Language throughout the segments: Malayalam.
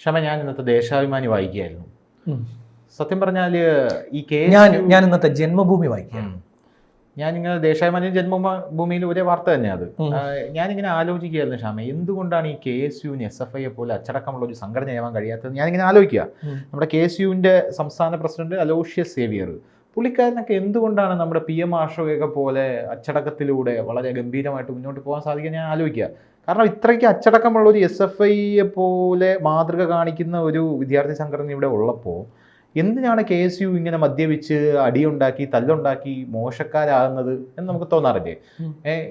ക്ഷമ ഞാൻ ഇന്നത്തെ ദേശാഭിമാനി വായിക്കുകയായിരുന്നു. സത്യം പറഞ്ഞാൽ ഈ കെ ഞാൻ ഞാൻ ഇന്നത്തെ ജന്മഭൂമി വായിക്കുകയാണ്. ഞാൻ ഞാനിങ്ങനെ ദേശാഭിമാനി ജന്മഭൂമിയിൽ ഒരേ വാർത്ത തന്നെയാണ് അത് ഞാനിങ്ങനെ ആലോചിക്കുകയായിരുന്നു ഷാമ എന്തുകൊണ്ടാണ് ഈ കെ എസ് യുവിന് എസ് എഫ് ഐയെ പോലെ അച്ചടക്കമുള്ള ഒരു സംഘടനയാവാൻ കഴിയാത്തത്? ഞാനിങ്ങനെ ആലോചിക്കുക. നമ്മുടെ കെ എസ് യുവിന്റെ സംസ്ഥാന പ്രസിഡന്റ് അലോഷ്യസ് സേവിയർ പുള്ളിക്കാരനൊക്കെ എന്തുകൊണ്ടാണ് നമ്മുടെ പി എം ആഷോയൊക്കെ പോലെ അച്ചടക്കത്തിലൂടെ വളരെ ഗംഭീരമായിട്ട് മുന്നോട്ട് പോകാൻ സാധിക്കുക? ഞാൻ ആലോചിക്കുക. കാരണം ഇത്രയ്ക്ക് അച്ചടക്കമുള്ള ഒരു എസ് എഫ് ഐയെ പോലെ മാതൃക കാണിക്കുന്ന ഒരു വിദ്യാർത്ഥി സംഘടന ഇവിടെ ഉള്ളപ്പോൾ എന്തിനാണ് കെ എസ് യു ഇങ്ങനെ മദ്യപിച്ച് അടിയുണ്ടാക്കി തല്ലുണ്ടാക്കി മോശക്കാരാകുന്നത് എന്ന് നമുക്ക് തോന്നാറില്ലേ.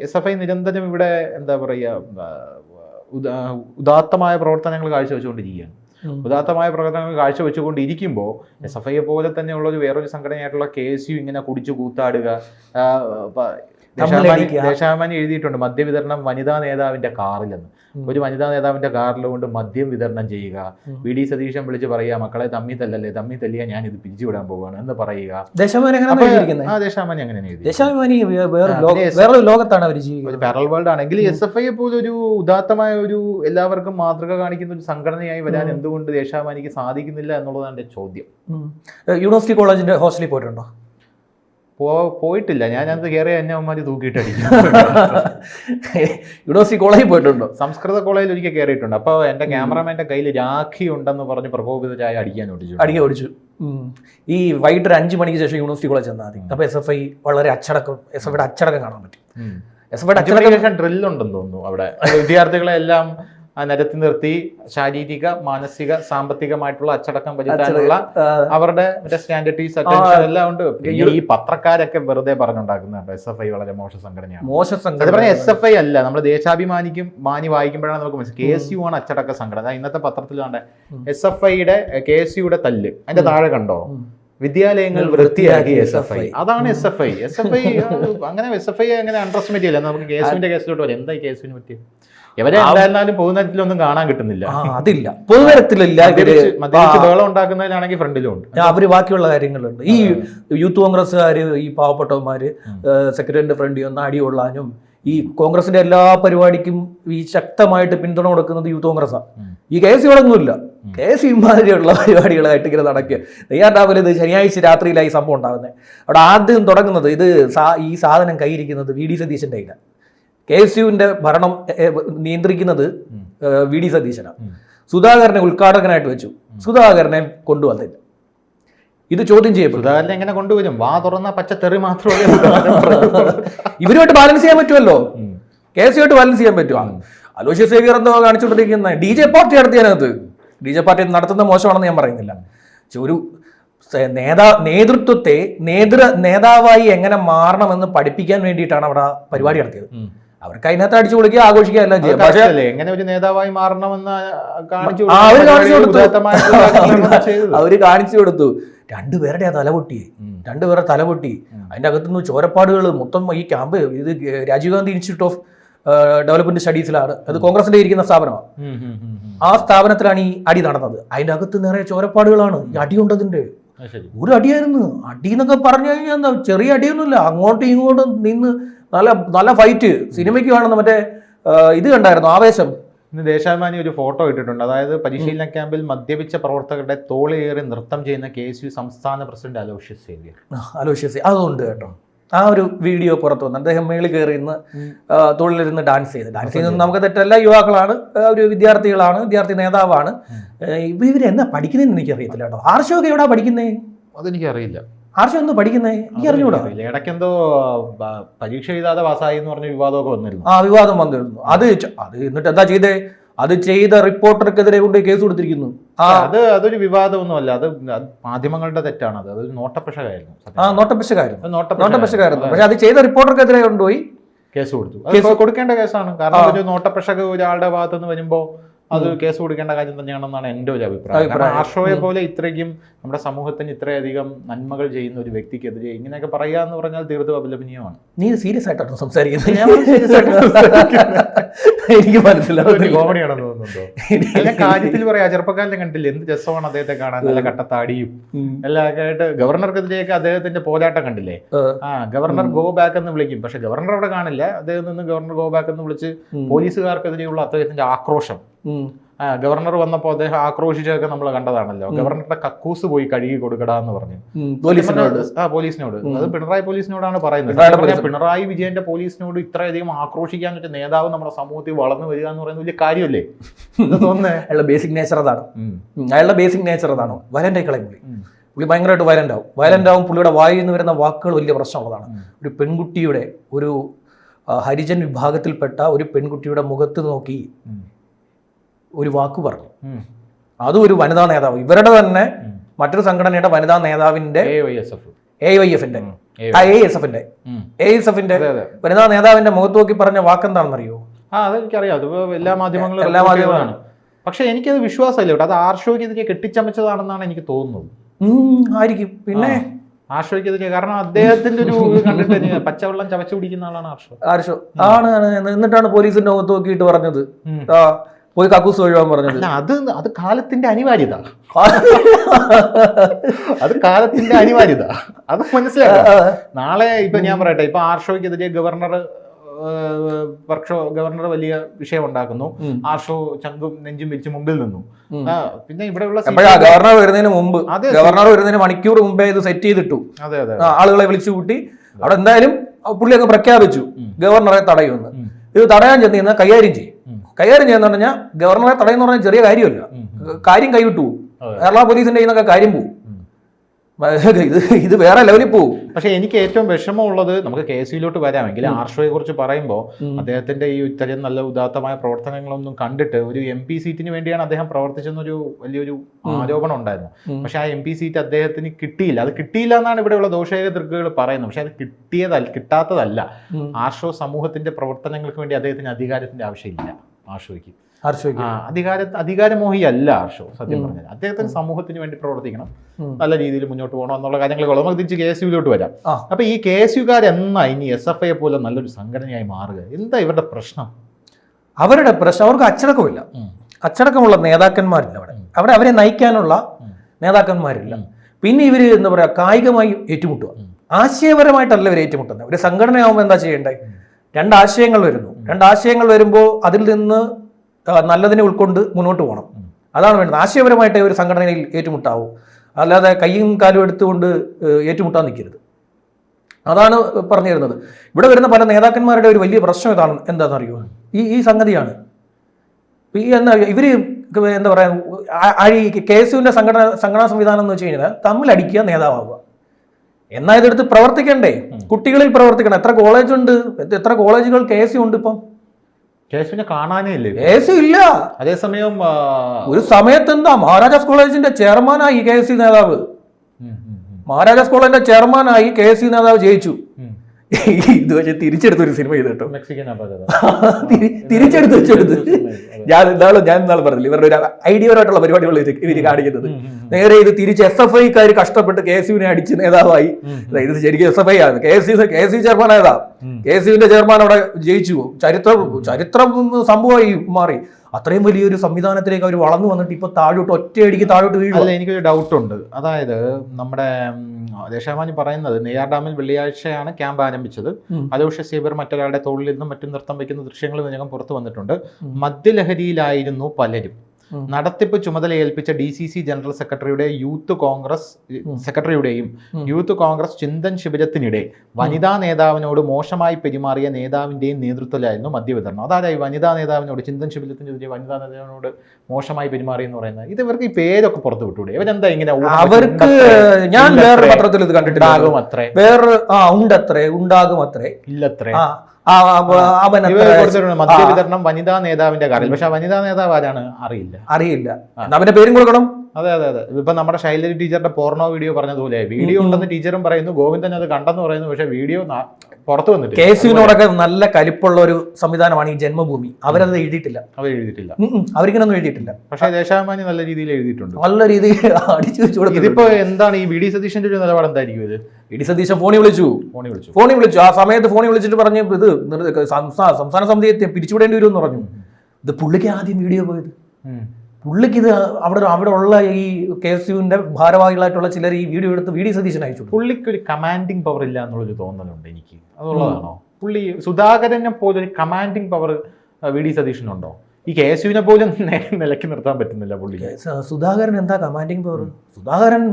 എസ് എഫ് ഐ നിരന്തരം ഇവിടെ എന്താ പറയുക ഉദാത്തമായ പ്രവർത്തനങ്ങൾ കാഴ്ചവെച്ചുകൊണ്ടിരിക്കുകയാണ്. ഉദാത്തമായ പ്രവർത്തനങ്ങൾ കാഴ്ചവെച്ചുകൊണ്ടിരിക്കുമ്പോൾ എസ് എഫ് ഐയെ പോലെ തന്നെയുള്ള ഒരു വേറൊരു സംഘടനയായിട്ടുള്ള കെ എസ് യു ഇങ്ങനെ കുടിച്ചു കൂത്താടുക ദേശാഭിമാനി. എഴുതിയിട്ടുണ്ട് മദ്യവിതരണം വനിതാ നേതാവിന്റെ കാറിലെന്ന്. ഒരു വനിതാ നേതാവിന്റെ കാറിൽ കൊണ്ട് മദ്യം വിതരണം ചെയ്യുക. വി ഡി സതീശൻ വിളിച്ച് പറയുക മക്കളെ തമ്മി തല്ലല്ലേ തമ്മി തല്ലിയാ ഞാൻ ഇത് പിരിച്ചുവിടാൻ പോവുകയാണ് എന്ന് പറയുക. ദേശാഭിമാനി അങ്ങനെ ദേശാഭിമാനി വേറെ ലോകത്താണ് അവർ ഒരു ജീവിക്കുന്നത് പാരൽ വേൾഡ് ആണെങ്കിൽ എസ് എഫ് ഐ പോലെ ഒരു ഉദാത്തമായ ഒരു എല്ലാവർക്കും മാതൃക കാണിക്കുന്ന ഒരു സംഘടനയായി വരാൻ. എന്തുകൊണ്ട് ദേശാഭിമാനിക്ക് സാധിക്കുന്നില്ല എന്നുള്ളതാണ് എന്റെ ചോദ്യം. യൂണിവേഴ്സിറ്റി കോളേജിന്റെ ഹോസ്റ്റലിൽ പോയിട്ടുണ്ടോ? പോ പോയിട്ടില്ല. ഞാൻ അത് കയറി എന്നെ അമ്മമാര് തൂക്കിയിട്ട് അടിക്കും. യൂണിവേഴ്സിറ്റി കോളേജിൽ പോയിട്ടുണ്ടോ? സംസ്കൃത കോളേജിൽ ഒരിക്കൽ കയറിയിട്ടുണ്ട് അപ്പോൾ എന്റെ ക്യാമറാമാന്റെ കയ്യിൽ രാഖി ഉണ്ടെന്ന് പറഞ്ഞ് പ്രകോപിതരായി അടിക്കാൻ ഓടിച്ചു. അടിക്കാൻ ഓടിച്ചു. ഈ വൈകിട്ട് ഒരു അഞ്ച് മണിക്ക് ശേഷം യൂണിവേഴ്സിറ്റി കോളേജ് ചെന്നാൽ മതി. അപ്പോൾ എസ് എഫ് ഐ വളരെ അച്ചടക്കം എസ് എഫ് ഐയുടെ അച്ചടക്കം കാണാൻ പറ്റും. എസ് എഫ് ഐയുടെ അച്ചടക്കം ഡ്രില്ലുണ്ടെന്ന് ഉണ്ടെന്ന് തോന്നുന്നു അവിടെ. വിദ്യാർത്ഥികളെ എല്ലാം നിരത്തി നിർത്തി ശാരീരിക മാനസിക സാമ്പത്തികമായിട്ടുള്ള അച്ചടക്കം വരുത്താനുള്ള അവരുടെ മറ്റേ സ്റ്റാൻഡർഡീസ് അറ്റൻഷൻ എല്ലാം ഉണ്ട്. ഈ പത്രക്കാരൊക്കെ വെറുതെ പറഞ്ഞുണ്ടാക്കുന്നുണ്ട് എസ് എഫ് ഐ വളരെ മോശ സംഘടനയാണ്. മോശ സംഘടന എസ് എഫ് ഐ അല്ല. നമ്മൾ ദേശാഭിമാനിക്കും മാനി വായിക്കുമ്പോഴാണ് നമുക്ക് മനസ്സിലായി കെ എസ് യു ആണ് അച്ചടക്ക സംഘടന. ഇന്നത്തെ പത്രത്തിൽ കണ്ട. എസ് എഫ് ഐയുടെ കെ എസ് യുടെ തല്ല്. അതിന്റെ താഴെ കണ്ടോ? വിദ്യാലയങ്ങൾ വൃത്തിയാക്കി എസ് എഫ് ഐ അതാണ് S F I S F I അങ്ങനെ എസ് എഫ് ഐ അങ്ങനെ അണ്ടർസ്റ്റിമേറ്റ് ചെയ്യില്ല? നമുക്ക് കെ എസ് യുവിന്റെ കേസിലോട്ട് വരാം. എന്തായി കെ എസ് യുവിന് പറ്റിയത്? ഇവരെ എന്തായിരുന്നാലും പൊതുനത്തിലൊന്നും കാണാൻ കിട്ടുന്നില്ല. അതില്ല. പൊതുതരത്തിലില്ല ഇവർ ബഹളം ഉണ്ടാക്കുന്നതിലാണെങ്കിൽ ഫ്രണ്ടിലും ഉണ്ട്. അവർ ബാക്കിയുള്ള കാര്യങ്ങളുണ്ട്. ഈ യൂത്ത് കോൺഗ്രസ്സുകാര് ഈ പാവപ്പെട്ടവന്മാര്. സെക്രട്ടറിന്റെ ഫ്രണ്ടിൽ ഒന്ന് അടി കൊള്ളാനും ഈ കോൺഗ്രസിന്റെ എല്ലാ പരിപാടിക്കും ഈ ശക്തമായിട്ട് പിന്തുണ കൊടുക്കുന്നത് യൂത്ത് കോൺഗ്രസ്സാണ്. ഈ കെ എസ്. കെ എസ് ഇമാതിരിയുള്ള പരിപാടികളായിട്ട് ഇങ്ങനെ നടക്കുക. നെയ്യാണ്ടാവില്ല ഇത് ശനിയാഴ്ച രാത്രിയിലായി സംഭവം ഉണ്ടാകുന്നത്. അവിടെ ആദ്യം തുടങ്ങുന്നത് ഇത് ഈ സാധനം കൈയിരിക്കുന്നത് വി ഡി സതീശന്റെ കയ്യിലാണ് കെ എസ് യുവിന്റെ ഭരണം നിയന്ത്രിക്കുന്നത് വി ഡി സതീശനാണ്. സുധാകരനെ ഉദ്ഘാടകനായിട്ട് വെച്ചു. സുധാകരനെ കൊണ്ടുവന്നില്ല. ഇത് ചോദ്യം ചെയ്യപ്പെടും. സുധാകരനെ എങ്ങനെ കൊണ്ടുവരും? വാ തുറന്ന പച്ച തെറി മാത്രമേ ഇവരുമായിട്ട് ബാലൻസ് ചെയ്യാൻ പറ്റുമല്ലോ. കെ എസ് യുമായിട്ട് ബാലൻസ് ചെയ്യാൻ പറ്റുമോ? അലോഷ്യ സേവിയർ എന്തോ കാണിച്ചുകൊണ്ടിരിക്കുന്ന ഡി ജെ പാർട്ടി നടത്തിയതിനകത്ത്. ഡി ജെ പാർട്ടി നടത്തുന്ന മോശമാണെന്ന് ഞാൻ പറയുന്നില്ല. പക്ഷെ ഒരു നേതാ നേതൃത്വത്തെ നേതൃ നേതാവായി എങ്ങനെ മാറണമെന്ന് പഠിപ്പിക്കാൻ വേണ്ടിയിട്ടാണ് അവിടെ പരിപാടി നടത്തിയത്. അവർക്ക് അതിനകത്ത് അടിച്ചു കൊടുക്കുക ആഘോഷിക്കുക എല്ലാം ചെയ്യാം. പക്ഷേ എങ്ങനെ ഒരു നേതാവായി മാറണമെന്ന് കാണിച്ചു അവർ കാണിച്ചു കൊടുത്തു. അവർ കാണിച്ചു കൊടുത്തു. രണ്ടുപേരുടെ ആ തലപൊട്ടി. രണ്ടുപേരുടെ തലപൊട്ടി. അതിന്റെ അകത്തുനിന്ന് ചോരപ്പാടുകൾ മൊത്തം ഈ ക്യാമ്പ് ഇത് Rajiv Gandhi institute of development സ്റ്റഡീസിലാണ് അത് കോൺഗ്രസിന്റെ ഇരിക്കുന്ന സ്ഥാപനമാണ്. ആ സ്ഥാപനത്തിലാണ് ഈ അടി നടന്നത്. അതിന്റെ അകത്ത് നിറയെ ചോരപ്പാടുകളാണ്. ഈ അടിയുണ്ടതിന്റെ ഒരു അടിയായിരുന്നു. അടി എന്നൊക്കെ പറഞ്ഞു കഴിഞ്ഞാൽ എന്താ? ചെറിയ അടിയൊന്നുമില്ല. അങ്ങോട്ടും ഇങ്ങോട്ടും നിന്ന് നല്ല നല്ല ഫൈറ്റ് സിനിമയ്ക്ക് വേണമെന്ന് മറ്റേ ഇത് കണ്ടായിരുന്നു? ആവേശം. ഇന്ന് ദേശാഭിമാനി ഒരു ഫോട്ടോ ഇട്ടിട്ടുണ്ട്. അതായത് പരിശീലന ക്യാമ്പിൽ മദ്യപിച്ച പ്രവർത്തകരുടെ തോളിലേറി നൃത്തം ചെയ്യുന്ന കെ എസ് യു സംസ്ഥാന പ്രസിഡന്റ് അലോഷ്യസ് സേവ്യർ. അലോഷ്യസ് അതുണ്ട് കേട്ടോ. ആ ഒരു വീഡിയോ പുറത്തു വന്നു. അദ്ദേഹം മേളിൽ കയറി ഇന്ന് തൊഴിലിരുന്ന് ഡാൻസ് ചെയ്ത്. ഡാൻസ് ചെയ്യുന്നത് നമുക്ക് തെറ്റല്ല. യുവാക്കളാണ് ഒരു വിദ്യാർത്ഥികളാണ് വിദ്യാർത്ഥി നേതാവാണ്. ഇവരെന്നാ പഠിക്കുന്നതെന്ന് എനിക്കറിയത്തില്ല കേട്ടോ. ആർഷമൊക്കെ എവിടാ പഠിക്കുന്നേ? അതെനിക്കറിയില്ല. ആർഷം എന്തോ പഠിക്കുന്നേ? എനിക്ക് അറിഞ്ഞൂടാ. ഇടയ്ക്ക് ഇടയ്ക്കെന്തോ പരീക്ഷ എഴുതാതെ പാസ്സായി എന്ന് പറഞ്ഞ വിവാദമൊക്കെ വന്നിരുന്നു. ആ വിവാദം വന്നിരുന്നു. അത് അത് എന്നിട്ട് എന്താ ചെയ്തേ? അത് ചെയ്ത റിപ്പോർട്ടർക്കെതിരെ കൊണ്ട് കേസ് കൊടുത്തിരിക്കുന്നു. ആ. അത് അതൊരു വിവാദമൊന്നുമല്ല. അത് അത് മാധ്യമങ്ങളുടെ തെറ്റാണ് അത് അതൊരു നോട്ടപ്പിശകായിരുന്നു ആ അത് നോട്ടപ്പിശകായിരുന്നു. പക്ഷെ അത് ചെയ്ത റിപ്പോർട്ടർക്കെതിരെ കൊണ്ടുപോയി. കേസ് കൊടുത്തു. അത് കൊടുക്കേണ്ട കേസാണ്. കാരണം നോട്ടപ്പിശക് ഒരാളുടെ ഭാഗത്തുനിന്ന് വരുമ്പോ അത് കേസ് കൊടുക്കേണ്ട കാര്യം തന്നെയാണെന്നാണ് എന്റെ ഒരു അഭിപ്രായം. ആർഷോയെ പോലെ ഇത്രയ്ക്കും നമ്മുടെ സമൂഹത്തിന് ഇത്രയധികം നന്മകൾ ചെയ്യുന്ന ഒരു വ്യക്തിക്കെതിരെ ഇങ്ങനെയൊക്കെ പറയുക എന്ന് പറഞ്ഞാൽ തീർത്തും അപലപനീയമാണ്. നീ സീരിയസ് ആയിട്ടാണ് സംസാരിക്കുന്നത്? ഞാൻ സീരിയസ് എനിക്ക് മനസ്സിലാവുന്ന മനസ്സിലാവുന്നില്ല കോമഡിയാണെന്ന് തോന്നുന്നുണ്ടോ? എല്ലാ കാര്യത്തിൽ പറയാ. ചെറുപ്പക്കാരനെ കണ്ടില്ല. എന്ത് രസമാണ് അദ്ദേഹത്തെ കാണാൻ? നല്ല കട്ടത്താടിയും. എല്ലാം ആയിട്ട് ഗവർണർക്കെതിരെയൊക്കെ അദ്ദേഹത്തിന്റെ പോരാട്ടം കണ്ടില്ലേ? ആ. ഗവർണർ ഗോ ബാക്ക് എന്ന് വിളിക്കും. പക്ഷെ ഗവർണർ അവിടെ കാണില്ല. അദ്ദേഹം നിന്ന് ഗവർണർ ഗോ ബാക്ക് എന്ന് വിളിച്ച് പോലീസുകാർക്കെതിരെയുള്ള അദ്ദേഹത്തിന്റെ ആക്രോശം. ഗവർണർ വന്നപ്പോൾ അദ്ദേഹം ആക്രോശിച്ചതൊക്കെ നമ്മൾ കണ്ടതാണല്ലോ. ഗവർണറുടെ കക്കൂസ് പോയി കഴുകി കൊടുക്കടാ എന്ന് പറഞ്ഞു. പോലീസിനോട്. ആ പോലീസിനോട്. അത് പിണറായി പോലീസിനോടാണ് പറയുന്നത്. പിണറായി വിജയന്റെ പോലീസിനോട് ഇത്രയധികം ആക്രോശിക്കാൻ ഒരു നേതാവ് നമ്മുടെ സമൂഹത്തിൽ വളർന്നു വരിക എന്ന് പറയുന്നത് വലിയ കാര്യമല്ലേ? അയാളുടെ ബേസിക് നേച്ചർ അതാണ്. അയാളുടെ ബേസിക് നേച്ചർ അതാണ്. വയലന്റ് ആയി കളയും പുള്ളി. പുള്ളി ഭയങ്കരമായിട്ട് വയലന്റ് ആവും. വയലന്റ് ആവും പുള്ളിയുടെ വായിൽ നിന്ന് വരുന്ന വാക്കുകൾ വലിയ പ്രശ്നമുള്ളതാണ്. ഒരു പെൺകുട്ടിയുടെ ഒരു ഹരിജൻ വിഭാഗത്തിൽപ്പെട്ട ഒരു പെൺകുട്ടിയുടെ മുഖത്ത് നോക്കി. ഒരു വാക്ക് പറഞ്ഞു. അതും ഒരു വനിതാ നേതാവ്. ഇവരുടെ തന്നെ മറ്റൊരു സംഘടനയുടെ വനിതാ നേതാവിന്റെ. എ വൈ എഫിന്റെ. ആ എ എസ് എഫിന്റെ എ എസ് എഫിന്റെ വനിതാ നേതാവിന്റെ മുഖത്ത് നോക്കി പറഞ്ഞ വാക്ക് എന്താണെന്നറിയോ ആ അതെനിക്കറിയാം. അത് എല്ലാ മാധ്യമങ്ങളും എല്ലാ മാധ്യമങ്ങളാണ് മാധ്യമങ്ങളും. പക്ഷെ എനിക്കത് വിശ്വാസമല്ല കേട്ടോ. അത് ആർഷോയ്ക്കെതിരെ കെട്ടിച്ചമച്ചതാണെന്നാണ് എനിക്ക് തോന്നുന്നത്. ആയിരിക്കും. പിന്നെ? ആർഷോയ്ക്ക് ആർഷോയ്ക്കെതിരെ കാരണം അദ്ദേഹത്തിന്റെ ഒരു കണ്ടിട്ട് പച്ചവെള്ളം ചവച്ചു കുടിക്കുന്ന ആളാണ് ആർഷോ. ആർഷോ. ആണ്. എന്നിട്ടാണ് പോലീസിന്റെ മുഖത്ത് നോക്കിയിട്ട് പറഞ്ഞത്. ആ പോയി കക്കൂസ് ഒഴിവാൻ പറഞ്ഞു അത് അത് കാലത്തിന്റെ അനിവാര്യത. അത് കാലത്തിന്റെ അനിവാര്യത. അത് മനസ്സിലാക്കാം. നാളെ ഇപ്പൊ ഞാൻ പറയട്ടെ ഇപ്പൊ ആർഷോയ്ക്കെതിരെ ഗവർണർ വർക്ക്ഷോ ഗവർണർ വലിയ വിഷയം ഉണ്ടാക്കുന്നു. ആർഷോ ചങ്കും നെഞ്ചും വെച്ച് മുമ്പിൽ നിന്നു. പിന്നെ ഇവിടെയുള്ള ഗവർണർ വരുന്നതിന് മുമ്പ്? ഗവർണർ വരുന്നതിന് മണിക്കൂർ മുമ്പേ ഇത് സെറ്റ് ചെയ്തിട്ടു. അതെ അതെ ആളുകളെ വിളിച്ചു കൂട്ടി. അവിടെ എന്തായാലും പുള്ളി അങ്ങ് പ്രഖ്യാപിച്ചു. ഗവർണറെ തടയുമെന്ന്. ഇത് തടയാൻ ചെന്ന് കൈകാര്യം ചെയ്യും. കൈകാര്യം ചെയ്യാന്ന് പറഞ്ഞാൽ ഗവർണറെ തടയെന്ന് പറഞ്ഞാൽ ചെറിയ കാര്യമല്ല. കാര്യം കൈവിട്ടു പോകും. കേരള പോലീസിന്റെ നിന്നൊക്കെ കാര്യം പോകും ഇത് ഇത് വേറെ ലെവലിൽ പോകും പക്ഷെ എനിക്ക് ഏറ്റവും വിഷമമുള്ളത് നമുക്ക് കെ സിയിലോട്ട് വരാമെങ്കിൽ ആർഷോയെ കുറിച്ച് പറയുമ്പോൾ അദ്ദേഹത്തിന്റെ ഈ ഇത്തരം നല്ല ഉദാത്തമായ പ്രവർത്തനങ്ങളൊന്നും കണ്ടിട്ട് ഒരു എം പി സീറ്റിന് വേണ്ടിയാണ് അദ്ദേഹം പ്രവർത്തിച്ചെന്നൊരു വലിയൊരു ആരോപണം ഉണ്ടായിരുന്നു. പക്ഷെ ആ എം പി സീറ്റ് അദ്ദേഹത്തിന് കിട്ടിയില്ല. അത് കിട്ടിയില്ല എന്നാണ് ഇവിടെയുള്ള ദോഷേക തൃക്കുകൾ പറയുന്നത്. പക്ഷെ അത് കിട്ടിയതല്ല കിട്ടാത്തതല്ല. ആർഷോ സമൂഹത്തിന്റെ പ്രവർത്തനങ്ങൾക്ക് വേണ്ടി അദ്ദേഹത്തിന് അധികാരത്തിന്റെ ആവശ്യമില്ല. ആർഷോയ്ക്ക്. അധികാര അധികാരമോഹി അല്ല ആർഷോ സത്യം പറഞ്ഞാൽ. അദ്ദേഹത്തിന് സമൂഹത്തിന് വേണ്ടി പ്രവർത്തിക്കണം. നല്ല രീതിയിൽ മുന്നോട്ട് പോകണം എന്നുള്ള കാര്യങ്ങളൊക്കെ. നമുക്ക് തിരിച്ച് കെ എസ് യുവിലോട്ട് വരാം. അപ്പൊ ഈ കെ എസ് യുകാർ എന്നാ ഇനി എസ് എഫ് ഐ പോലെ നല്ലൊരു സംഘടനയായി മാറുക? എന്താ ഇവരുടെ പ്രശ്നം? അവരുടെ പ്രശ്നം അവർക്ക് അച്ചടക്കമില്ല. അച്ചടക്കമുള്ള നേതാക്കന്മാരില്ല അവിടെ. അവിടെ അവരെ നയിക്കാനുള്ള നേതാക്കന്മാരില്ല. പിന്നെ ഇവർ എന്താ പറയാ കായികമായി ഏറ്റുമുട്ടുക. ആശയപരമായിട്ടല്ല ഇവർ ഏറ്റുമുട്ടുന്നത്. ഒരു സംഘടനയാകുമ്പോൾ എന്താ ചെയ്യേണ്ടത്. രണ്ട് ആശയങ്ങൾ വരുന്നു. രണ്ട് ആശയങ്ങൾ വരുമ്പോൾ അതിൽ നിന്ന് നല്ലതിനെ ഉൾക്കൊണ്ട് മുന്നോട്ട് പോകണം. അതാണ് വേണ്ടത്. ആശയപരമായിട്ട് ഒരു സംഘടനയിൽ ഏറ്റുമുട്ടാവൂ. അല്ലാതെ കൈയും കാലും എടുത്തുകൊണ്ട് ഏറ്റുമുട്ടാൻ നിൽക്കരുത്. അതാണ് പറഞ്ഞു തരുന്നത്. ഇവിടെ വരുന്ന പല നേതാക്കന്മാരുടെ ഒരു വലിയ പ്രശ്നം ഇതാണ്. എന്താണെന്ന് അറിയുമോ ഈ ഈ സംഗതിയാണ്. ഈ എന്താ ഇവർ എന്താ പറയുക കെ എസ് യുവിന്റെ സംഘടന സംഘടനാ സംവിധാനം എന്ന് വെച്ച് കഴിഞ്ഞാൽ തമ്മിലടിക്കുക നേതാവുക എന്നാൽ ഇതെടുത്ത് പ്രവർത്തിക്കണ്ടേ? കുട്ടികളിൽ പ്രവർത്തിക്കണം. എത്ര കോളേജ് ഉണ്ട് എത്ര കോളേജുകൾ കെ എസ് ഉണ്ട് ഇപ്പം? കാണാനേ ഇല്ലേ അതേസമയം ഒരു സമയത്ത് എന്താ മഹാരാജാസ് കോളേജിന്റെ ചെയർമാനായി കെ എസ് സി നേതാവ്? മഹാരാജാസ് കോളേജിന്റെ ചെയർമാനായി കെ എസ് സി നേതാവ് ജയിച്ചു. ഇത് തിരിച്ചെടുത്ത ഒരു സിനിമ ചെയ്ത് കേട്ടോ തിരിച്ചെടുത്ത് വെച്ചെടുത്ത് ഞാൻ ഇന്നാളും ഞാൻ ഇന്നാളും പറഞ്ഞില്ല ഇവരുടെ ഒരു ഐഡിയപരമായിട്ടുള്ള പരിപാടികൾ ഇവർ കാണിക്കുന്നത്. നേരെ ഇത് തിരിച്ച് എസ് എഫ് ഐക്കാർ കഷ്ടപ്പെട്ട് കെ എസ് യുവിനെ അടിച്ച് നേതാവായി. ഇത് ശരിക്കും എസ് എഫ് ഐ ആണ്. K S U K S U chairman ആയതാ. കെ എസ് യുവിന്റെ ചെയർമാൻ അവിടെ ജയിച്ചു. ചരിത്രം ചരിത്രം സംഭവമായി മാറി. അത്രയും വലിയൊരു സംവിധാനത്തിലേക്ക് അവർ വളർന്നു വന്നിട്ട് ഇപ്പൊ താഴോട്ട് ഒറ്റയടിക്ക് താഴോട്ട് വീഴും അല്ല എനിക്കൊരു ഡൗട്ട് ഉണ്ട് അതായത് നമ്മുടെ ദേശാമാനി പറയുന്നത് നെയ്യാർ ഡാമിൽ വെള്ളിയാഴ്ചയാണ് ക്യാമ്പ് ആരംഭിച്ചത് ഉം. സീബർ മറ്റൊരാളുടെ തോളിൽ നിന്നും മറ്റും നൃത്തം വയ്ക്കുന്ന ദൃശ്യങ്ങൾ ഇതിനകം പുറത്തു വന്നിട്ടുണ്ട്. മദ്യലഹരിയിലായിരുന്നു പലരും. നടത്തിപ്പ് ചുമതല ഏൽപ്പിച്ച ഡി സി സി ജനറൽ സെക്രട്ടറിയുടെ യൂത്ത് കോൺഗ്രസ്. സെക്രട്ടറിയുടെയും യൂത്ത് കോൺഗ്രസ് ചിന്തൻ ശിബിരത്തിനിടെ വനിതാ നേതാവിനോട് മോശമായി പെരുമാറിയ നേതാവിന്റെയും നേതൃത്വത്തിലായിരുന്നു മദ്യവിതരണം. അതാരായി വനിതാ നേതാവിനോട് ചിന്തൻ ശിബിരത്തിനെതിരെ വനിതാ നേതാവിനോട് മോശമായി പെരുമാറി എന്ന് പറയുന്നത്? ഇത് ഇവർക്ക് ഈ പേരൊക്കെ പുറത്തു വിട്ടൂടെ. ഇവരെന്താ ഇങ്ങനെ അവർക്ക് ഞാൻ വേറെ പത്രത്തിൽ ഇത് കണ്ടിട്ടില്ല. വേറെ ആ ഉണ്ടത്രേ ഉണ്ടാകും അത്രേ ഇല്ലത്രേ അവൻ മദ്യവിതരണം വനിതാ നേതാവിന്റെ കാര്യം. പക്ഷെ വനിതാ നേതാവ് ആരാണ്? അറിയില്ല. അറിയില്ല. അവന്റെ പേരും കൊടുക്കണം. അതെ അതെ അതെ. ഇപ്പൊ നമ്മുടെ ശൈലജ ടീച്ചറുടെ പോർണോ വീഡിയോ പറഞ്ഞതുപോലെ വീഡിയോ ഉണ്ടെന്ന് ടീച്ചറും പറയുന്നു ഗോവിന്ദൻ അത് കണ്ടെന്ന് പറയുന്നു പക്ഷെ വീഡിയോ പുറത്തു വന്നിട്ട് കെ എസ് യുവിനോടൊക്കെ നല്ല കലിപ്പുള്ള ഒരു സംവിധാനമാണ് ഈ ജന്മഭൂമി. അവരത് എഴുതിയിട്ടില്ല. അവർ എഴുതിയിട്ടില്ല. അവരിങ്ങനെ ഒന്നും എഴുതിയിട്ടില്ല. പക്ഷേ ദേശാഭിമാനി നല്ല രീതിയിൽ എഴുതിയിട്ടുണ്ട്. നല്ല രീതിയിൽ അടിച്ചു വെച്ചു കൊടുത്തു ഇതിപ്പോ എന്താണ് ഈ വി ഡി സതീഷിന്റെ ഒരു നിലപാട് എന്തായിരിക്കും ഇത്? വി ഡി സതീശൻ ഫോണി വിളിച്ചു. ഫോണി വിളിച്ചു. ഫോണി വിളിച്ചു. ആ സമയത്ത് ഫോണി വിളിച്ചിട്ട് പറഞ്ഞു ഇത് സംസ്ഥാന സമിതിയെ പിരിച്ചുവിടേണ്ടി വരും എന്ന് പറഞ്ഞു ഇത് പുള്ളിക്ക് ആദ്യം വീഡിയോ പോയത്. ഉം. പുള്ളിക്ക് ഇത് അവിടെ അവിടെ ഉള്ള ഈ കെ എസ് യുവിന്റെ ഭാരവാഹികളായിട്ടുള്ള ചിലർ ഈ വീഡിയോ എടുത്ത് വി ഡി സതീശൻ അയച്ചു പുള്ളിക്ക് ഒരു കമാൻഡിങ് പവർ ഇല്ല എന്നുള്ളൊരു തോന്നലുണ്ട് എനിക്ക്. അതുള്ളതാണോ? പുള്ളി സുധാകരനെ പോലെ ഒരു കമാൻഡിങ് പവർ വി ഡി സതീശനുണ്ടോ? ഈ കെ എസ് യുവിനെ പോലും നിലയ്ക്ക് നിർത്താൻ പറ്റുന്നില്ല പുള്ളി. സുധാകരൻ എന്താ commanding power Sudhakaran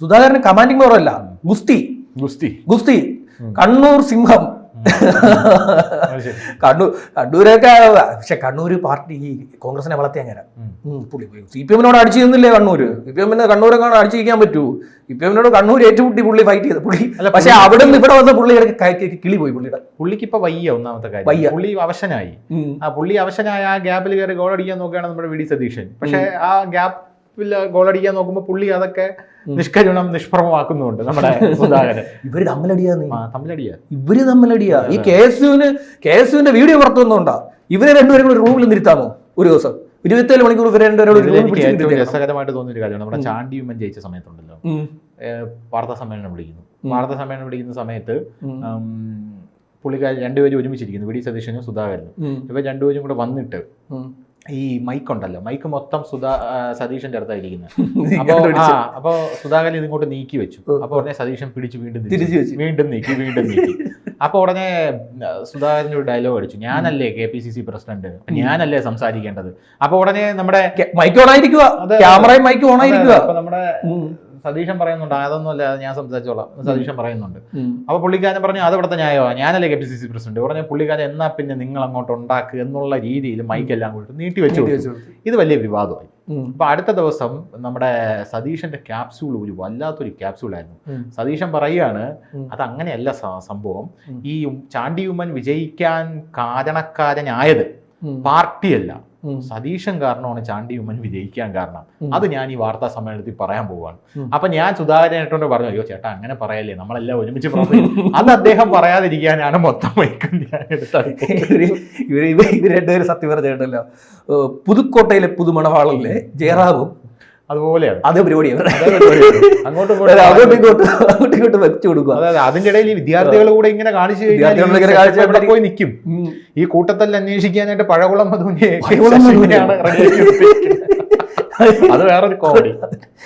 Sudhakaran commanding power അല്ല ഗുസ്തി. ഗുസ്തി. ഗുസ്തി. കണ്ണൂർ സിംഹം. കണ്ണൂർ കണ്ണൂരൊക്കെ പക്ഷെ കണ്ണൂർ പാർട്ടി ഈ കോൺഗ്രസിനെ വളർത്തി അങ്ങനെ. പുള്ളി സി പി എമ്മിനോട് അടിച്ചു തന്നില്ലേ കണ്ണൂര്? സി പി എമ്മിന് അടിച്ചു ചെയ്യാൻ പറ്റൂ സി പി എമ്മിനോട് കണ്ണൂർ ഏറ്റുമുട്ടി പുള്ളി ഫൈറ്റ് ചെയ്ത്. പുള്ളി പക്ഷെ അവിടെ നിന്ന് ഇവിടെ വന്ന പുള്ളി കിളി പോയി പുള്ളിയുടെ. പുള്ളിക്ക് ഇപ്പൊ വയ്യ ഒന്നാമത്തെ വയ്യ. കാര്യം പുള്ളി അവശനായി. ആ പുള്ളി അവശനായ ആ ഗ്യാപ്പിൽ കയറി ഗോൾ അടിക്കാൻ നോക്കുകയാണ് നമ്മുടെ വി ഡി സതീശൻ. പക്ഷെ ആ ഗ്യാപ്പിൽ ഗോൾ അടിക്കാൻ നോക്കുമ്പോൾ പുള്ളി അതൊക്കെ നിഷ്കരുണം നിഷ്പ്രഭമാക്കുന്നുണ്ട് നമ്മുടെ സുധാകരൻ. ഇവർ തമ്മിലടിയാന്ന് ആ, തമ്മിലടിയാ. ഇവർ തമ്മിലടിയാ? ഈ കെ എസ് യുവിന് കെ എസ് യുവിന്റെ വീഡിയോ പുറത്തു വന്നോണ്ടാ. ഇവരെ രണ്ടുപേരും കൂടി റൂമിൽ നിർത്താമോ ഒരു ദിവസം. ഇരുപത്തേഴ് മണിക്കൂർ ഇവരെ രണ്ടുപേരും. രസകരമായിട്ട് തോന്നിയ ഒരു കാര്യമാണ്. നമ്മുടെ ചാണ്ടി ഉമ്മൻ ജയിച്ച സമയത്തുണ്ടല്ലോ. വാർത്താ സമ്മേളനം വിളിക്കുന്നു. വാർത്താ സമ്മേളനം വിളിക്കുന്ന സമയത്ത് പുള്ളിക്കാർ രണ്ടുപേരും ഒരുമിച്ചിരിക്കുന്നു. വി ഡി സതീശനും സുധാകരനും. ഇവർ രണ്ടുപേരും കൂടെ വന്നിട്ട്. ഈ മൈക്ക് ഉണ്ടല്ലോ. മൈക്ക് മൊത്തം സുധാ സതീഷിന്റെ അടുത്തായിരിക്കുന്നത് അപ്പൊ. അപ്പൊ സുധാകരൻ ഇതിങ്ങോട്ട് നീക്കി വെച്ചു. അപ്പൊ ഉടനെ സതീശൻ പിടിച്ച് വീണ്ടും തിരിച്ചു. വെച്ചു. വീണ്ടും നീക്കി വീണ്ടും നീക്കി. അപ്പൊ ഉടനെ സുധാകരൻ ഒരു ഡയലോഗ് അടിച്ചു. ഞാനല്ലേ K P C C president? ഞാനല്ലേ സംസാരിക്കേണ്ടത്? അപ്പൊ ഉടനെ നമ്മുടെ മൈക്ക് ഓൺ ആയിരിക്കുക. ക്യാമറയും മൈക്ക് അപ്പൊ നമ്മുടെ. സതീശൻ പറയുന്നുണ്ട് അതൊന്നുമല്ല ഞാൻ സംസാരിച്ചോളാം. സതീശൻ പറയുന്നുണ്ട്. അപ്പോൾ അപ്പൊ പുള്ളിക്കാരൻ പറഞ്ഞു അത് ഇവിടുത്തെ ന്യായമാണ് ഞാനല്ലേ K P C C president. പറഞ്ഞു പുള്ളിക്കാരൻ എന്നാ പിന്നെ നിങ്ങൾ അങ്ങോട്ട് ഉണ്ടാക്കുക എന്നുള്ള രീതിയിൽ മൈക്കെല്ലാം കൊടുത്ത് നീട്ടി വെച്ചു. ഇത് വലിയ വിവാദമായി. അപ്പൊ അടുത്ത ദിവസം നമ്മുടെ സതീഷന്റെ ക്യാപ്സ്യൂൾ ഒരു വല്ലാത്തൊരു ക്യാപ്സ്യൂൾ ആയിരുന്നു. സതീശൻ പറയുകയാണ് അത് അങ്ങനെയല്ല സംഭവം. ഈ ചാണ്ടി ഉമ്മൻ വിജയിക്കാൻ കാരണക്കാരനായത്. പാർട്ടിയല്ല. സതീശൻ കാരണമാണ് ചാണ്ടി ഉമ്മൻ വിജയിക്കാൻ കാരണം. അത് ഞാൻ ഈ വാർത്താ സമ്മേളനത്തിൽ പറയാൻ പോവാണ്. അപ്പൊ ഞാൻ സുധാകരനായിട്ടോണ്ട് പറഞ്ഞു അയ്യോ ചേട്ടാ അങ്ങനെ പറയല്ലേ നമ്മളെല്ലാം ഒരുമിച്ച് അത് അദ്ദേഹം പറയാതിരിക്കാനാണ് മൊത്തം വൈക്കും ഞാൻ എടുത്തത്. ഇവർ ഇവർ രണ്ടുപേരും സത്യം പറഞ്ഞിട്ടുണ്ടല്ലോ. പുതുക്കോട്ടയിലെ പുതുമണവാളല്ലേ ജയറാമും അതുപോലെയാണ്. അതേ പരിപാടിയാണ്. അതേ പരിപാടിയാണ്. അങ്ങോട്ടും അങ്ങോട്ടും ഇങ്ങോട്ടും ഇങ്ങോട്ടും അങ്ങോട്ടും ഇങ്ങോട്ടും വെച്ചു കൊടുക്കുക. അതെ അതെ. അതിന്റെ ഇടയിൽ ഈ വിദ്യാർത്ഥികൾ കൂടെ ഇങ്ങനെ കാണിച്ചു കഴിഞ്ഞാൽ പോയി നിൽക്കും ഈ കൂട്ടത്തിൽ അന്വേഷിക്കാനായിട്ട് പഴകുളം മധുവിനെ അത് വേറൊരു കോമഡി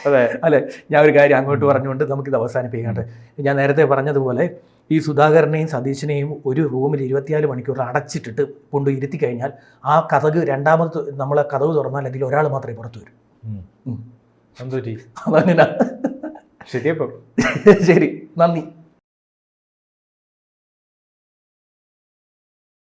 അതെ. അല്ലെ ഞാൻ ഒരു കാര്യം അങ്ങോട്ട് പറഞ്ഞുകൊണ്ട് നമുക്കിത് അവസാനിപ്പിക്കാണ്ട് ഞാൻ നേരത്തെ പറഞ്ഞതുപോലെ ഈ സുധാകരനെയും സതീശനെയും ഒരു റൂമിൽ ഇരുപത്തിനാല് മണിക്കൂർ അടച്ചിട്ടിട്ട് കൊണ്ട് ഇരുത്തി കഴിഞ്ഞാൽ ആ കഥക് രണ്ടാമത് നമ്മളെ കഥവ് തുറന്നാൽ അതിൽ ഒരാൾ മാത്രമേ പുറത്തു വരൂ. അതങ്ങനെ അപ്പം ശരി നന്ദി.